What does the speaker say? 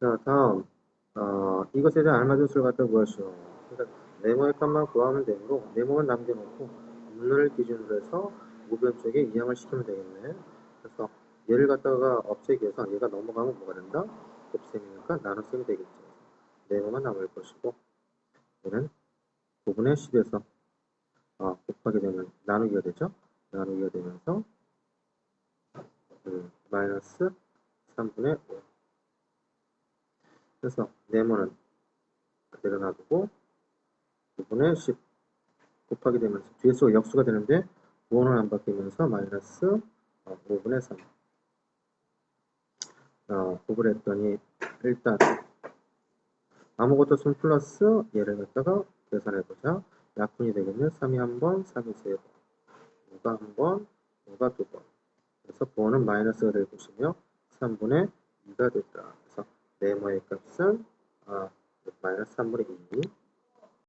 자, 다음. 어, 이것에 대한 알맞은 수를 갖다 구하시오. 그러니까 네모의 값만 구하면 되므로 네모만 남겨놓고 문을 기준으로 해서 우변 쪽에 이항을 시키면 되겠네. 그래서 얘를 갖다가 위해서 얘가 넘어가면 뭐가 된다? 곱셈이니까 나눗셈이 되겠죠. 네모만 남을 것이고 얘는 9분의 10에서 아, 곱하게 되면 나누기가 되죠. 나누기가 되면서 음, 마이너스 3분의 5 그래서 네모는 그대로 놔두고 9분의 10 곱하게 되면서 뒤에 수 역수가 되는데 5는 안 바뀌면서 마이너스 어, 5분의 3 어, 곱을 했더니 일단 아무것도 없으면 플러스 얘를 갖다가 계산해보자. 약분이 되겠네. 3이 한번 3이 세번. 5가 한번 5가 두번. 그래서 5는 마이너스가 될 것이며 3분의 2가 됐다. 그래서 네모의 값은 아, 마이너스 3분의 2